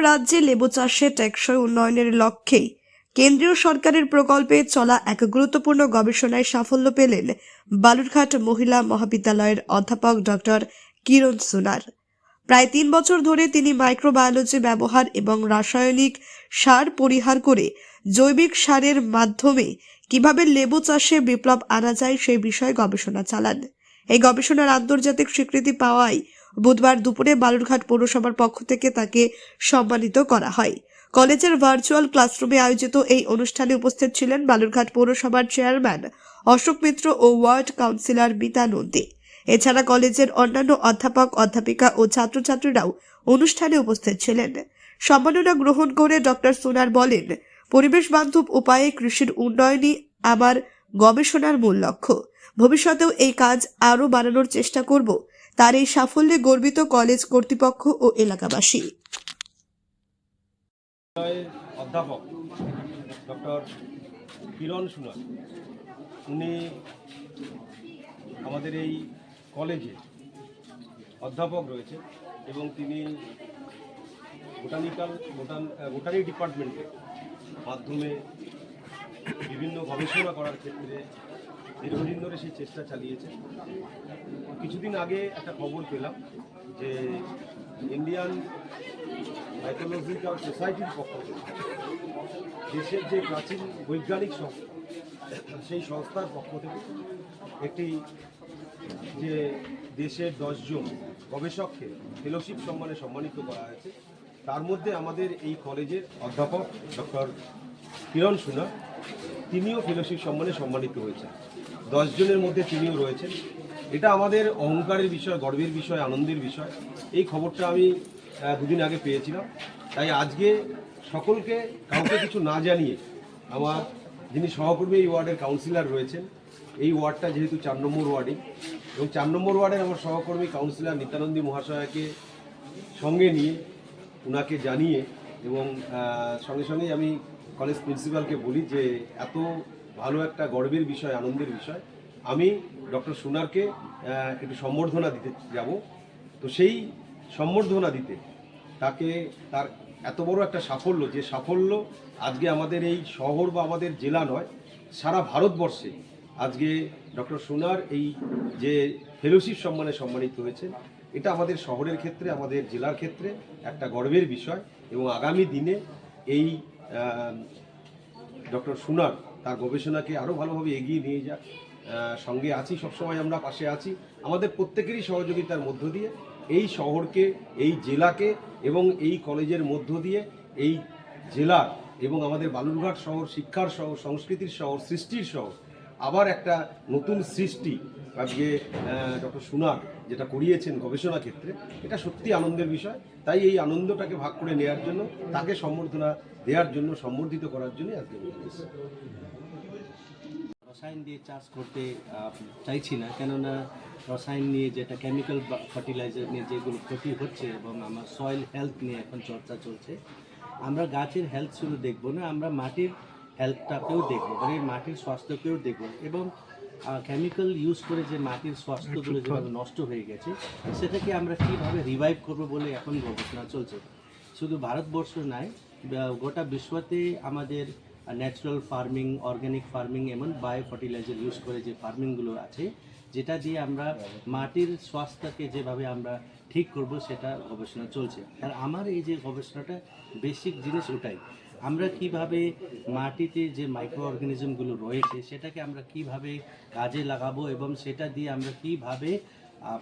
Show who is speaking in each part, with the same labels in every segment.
Speaker 1: রাজ্যে লেবু চাষে টেকসই উন্নয়নের লক্ষ্যেই কেন্দ্রীয় সরকারের প্রকল্পে চলা এক গুরুত্বপূর্ণ গবেষণায় সাফল্য পেলেন বালুরঘাট মহিলা মহাবিদ্যালয়ের অধ্যাপক ডক্টর কিরণ সুনার। প্রায় তিন বছর ধরে তিনি মাইক্রোবায়োলজি ব্যবহার এবং রাসায়নিক সার পরিহার করে জৈবিক সারের মাধ্যমে কীভাবে লেবু চাষে বিপ্লব আনা যায় সেই বিষয়ে গবেষণা চালান। এই গবেষণার আন্তর্জাতিক স্বীকৃতি পাওয়ায় বুধবার দুপুরে বালুরঘাট পৌরসভার পক্ষ থেকে তাকে সম্মানিত করা হয়। কলেজের ভার্চুয়াল ক্লাসরুমে আয়োজিত এই অনুষ্ঠানে উপস্থিত ছিলেন বালুরঘাট পৌরসভার চেয়ারম্যান অশোক মিত্র ও ওয়ার্ড কাউন্সিলর মিতা নন্দী। এছাড়া কলেজের অন্যান্য অধ্যাপক, অধ্যাপিকা ও ছাত্রছাত্রীরাও অনুষ্ঠানে উপস্থিত ছিলেন। সম্মাননা গ্রহণ করে ডক্টর সোনার বলেন, পরিবেশ বান্ধব উপায়ে কৃষির উন্নয়নই আমার গবেষণার মূল লক্ষ্য। ভবিষ্যতেও এই কাজ আরও বাড়ানোর চেষ্টা করব। তার এই সাফল্যে গর্বিত কলেজ কর্তৃপক্ষ ও এলাকাবাসী।
Speaker 2: অধ্যাপক ডক্টর কিরণ সুনার উনি আমাদের এই কলেজে অধ্যাপক রয়েছে এবং তিনি বোটানিক্যাল, বোটান বোটানি ডিপার্টমেন্টের মাধ্যমে বিভিন্ন গবেষণা করার ক্ষেত্রে দীর্ঘদিন ধরে সেই চেষ্টা চালিয়েছে। কিছুদিন আগে একটা খবর পেলাম যে ইন্ডিয়ান মাইথোলজিক্যাল সোসাইটির পক্ষ থেকে দেশের যে প্রাচীন বৈজ্ঞানিক সংস্থা, সেই সংস্থার পক্ষ থেকে একটি যে দেশের দশজন গবেষককে ফেলোশিপ সম্মানে সম্মানিত করা হয়েছে, তার মধ্যে আমাদের এই কলেজের অধ্যাপক ডক্টর কিরণ সুনা, তিনিও ফেলোশিপ সম্মানে সম্মানিত হয়েছেন। দশজনের মধ্যে তিনিও রয়েছেন। এটা আমাদের অহংকারের বিষয়, গর্বের বিষয়, আনন্দের বিষয়। এই খবরটা আমি দুদিন আগে পেয়েছিলাম। তাই আজকে সকলকে, কাউকে কিছু না জানিয়ে আমার যিনি সহকর্মী এই ওয়ার্ডের কাউন্সিলর রয়েছেন, এই ওয়ার্ডটা যেহেতু চার নম্বর ওয়ার্ডে এবং চার নম্বর ওয়ার্ডের আমার সহকর্মী কাউন্সিলর নিত্যানন্দী মহাশয়কে সঙ্গে নিয়ে ওনাকে জানিয়ে এবং সঙ্গে সঙ্গেই আমি কলেজ প্রিন্সিপালকে বলি যে, এত ভালো একটা গর্বের বিষয়, আনন্দের বিষয়। আমি ডক্টর সোনারকে একটু সম্বর্ধনা দিতে যাব। তো সেই সম্বর্ধনা দিতে তাকে তার এত বড় একটা সাফল্য, যে সাফল্য আজকে আমাদের এই শহর বা আমাদের জেলা নয়, সারা ভারতবর্ষে আজকে ডক্টর সোনার এই যে ফেলোশিপ সম্মানে সম্মানিত হয়েছে এটা আমাদের শহরের ক্ষেত্রে, আমাদের জেলার ক্ষেত্রে একটা গর্বের বিষয় এবং আগামী দিনে এই ডক্টর সুনার তার গবেষণাকে আরও ভালোভাবে এগিয়ে নিয়ে যাক। সঙ্গে আছি, সবসময় আমরা পাশে আছি। আমাদের প্রত্যেকেরই সহযোগিতার মধ্য দিয়ে এই শহরকে, এই জেলাকে এবং এই কলেজের মধ্য দিয়ে এই জেলার এবং আমাদের বালুরঘাট শহর শিক্ষার শহর, সংস্কৃতির শহর, সৃষ্টির শহর আবার একটা নতুন সৃষ্টি আজকে ডক্টর সুনার যেটা করিয়েছেন গবেষণা ক্ষেত্রে, এটা সত্যি আনন্দের বিষয়। তাই এই আনন্দটাকে ভাগ করে নেওয়ার জন্য, তাকে সম্বর্ধনা দেওয়ার জন্য, সম্বর্ধিত করার জন্য আজকে
Speaker 3: রসায়ন দিয়ে চাষ করতে চাইছি না, কেননা রসায়ন নিয়ে যেটা কেমিক্যাল ফার্টিলাইজার নিয়ে যেগুলো ক্ষতি হচ্ছে এবং আমার সয়েল হেলথ নিয়ে এখন চর্চা চলছে, আমরা গাছের হেলথ শুধু দেখব না, আমরা মাটির হেলথটাকেও দেখব মানে মাটির স্বাস্থ্যকেও দেখব এবং কেমিক্যাল ইউজ করে যে মাটির স্বাস্থ্যগুলো যেভাবে নষ্ট হয়ে গেছে সেটাকে আমরা কীভাবে রিভাইভ করব বলে এখন গবেষণা চলছে। শুধু ভারতবর্ষ নয় গোটা বিশ্বতে আমাদের ন্যাচারাল ফার্মিং অর্গানিক ফার্মিং এমন বায়ো ফার্টিলাইজার ইউজ করে যে ফার্মিংগুলো আছে যেটা দিয়ে আমরা মাটির স্বাস্থ্যকে যেভাবে আমরা ঠিক করব সেটা গবেষণা চলছে। আর আমার এই যে গবেষণাটা বেসিক জিনিস ওটাই। আমরা কীভাবে মাটিতে যে মাইক্রো অর্গানিজমগুলো রয়েছে, সেটাকে আমরা কীভাবে কাজে লাগাবো এবং সেটা দিয়ে আমরা কীভাবে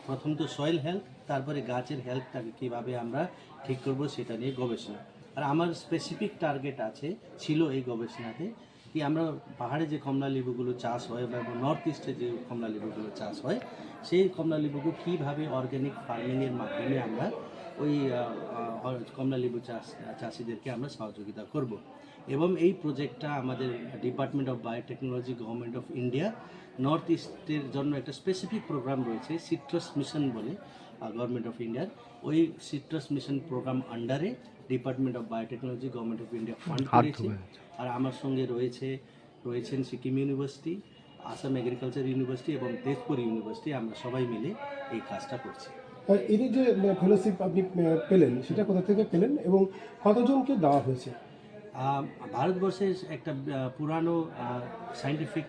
Speaker 3: প্রথম তো সয়েল হেলথ তারপরে গাছের হেলথটাকে কীভাবে আমরা ঠিক করব সেটা নিয়ে গবেষণা। আর আমার স্পেসিফিক টার্গেট আছে, ছিল এই গবেষণাতে, কি আমরা পাহাড়ে যে কমলা লেবুগুলো চাষ হয় বা নর্থ ইস্টে যে কমলা লেবুগুলো চাষ হয়, সেই কমলা লেবুগুলো কীভাবে অর্গ্যানিক ফার্মিংয়ের মাধ্যমে আমরা ওই কমলা লেবু চাষ চাষিদেরকে আমরা সহযোগিতা করব। এবং এই প্রজেক্টটা আমাদের department of biotechnology government of India north ইস্টের জন্য একটা স্পেসিফিক প্রোগ্রাম রয়েছে সিট্রাস মিশন বলে গভর্নমেন্ট অফ ইন্ডিয়ার ওই সিট্রাস মিশন প্রোগ্রাম আন্ডারে department of biotechnology government of India fund করেছে। আর আমার সঙ্গে রয়েছে রয়েছেন Sikkim university Assam agriculture university এবং তেজপুর ইউনিভার্সিটি আমরা সবাই মিলে এই কাজটা করছি।
Speaker 4: এদের যে ফেলোশিপ আপনি পেলেন সেটা কোথা থেকে পেলেন এবং কতজনকে দেওয়া হয়েছে?
Speaker 3: আহ, ভারতবর্ষে একটা পুরানো সায়েন্টিফিক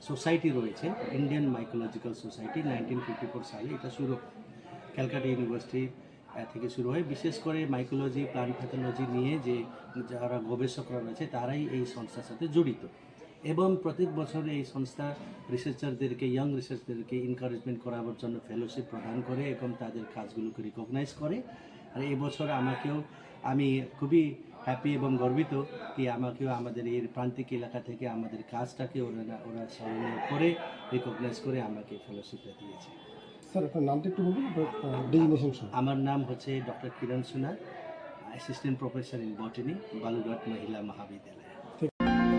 Speaker 3: সোসাইটি রয়েছে Indian mycological society nineteen fifty four সালে এটা শুরু ক্যালকাটা ইউনিভার্সিটি থেকে শুরু হয়। বিশেষ করে মাইকোলজি প্লান্ট প্যাথোলজি নিয়ে যে যারা গবেষকরা রয়েছে তারাই এই সংস্থার সাথে জড়িত। এবং প্রত্যেক বছর এই সংস্থা রিসার্চারদেরকে ইয়াং রিসার্চারদেরকে এনকারেজমেন্ট করাবার জন্য ফেলোশিপ প্রদান করে এবং তাদের কাজগুলোকে রিকগনাইজ করে। আর এবছর আমাকেও আমি খুবই হ্যাপি এবং গর্বিত কি আমাকেও আমাদের এই প্রান্তিক এলাকা থেকে আমাদের কাজটাকে ওরা ওরা স্মরণীয় করে রিকগনাইজ করে আমাকে ফেলোশিপটা দিয়েছে।
Speaker 4: স্যার আপনার নামটা একটু বলুন
Speaker 3: আমার নাম হচ্ছে doctor Kiran Sonar assistant professor in botany Balurghat Mahila Mahavidyalaya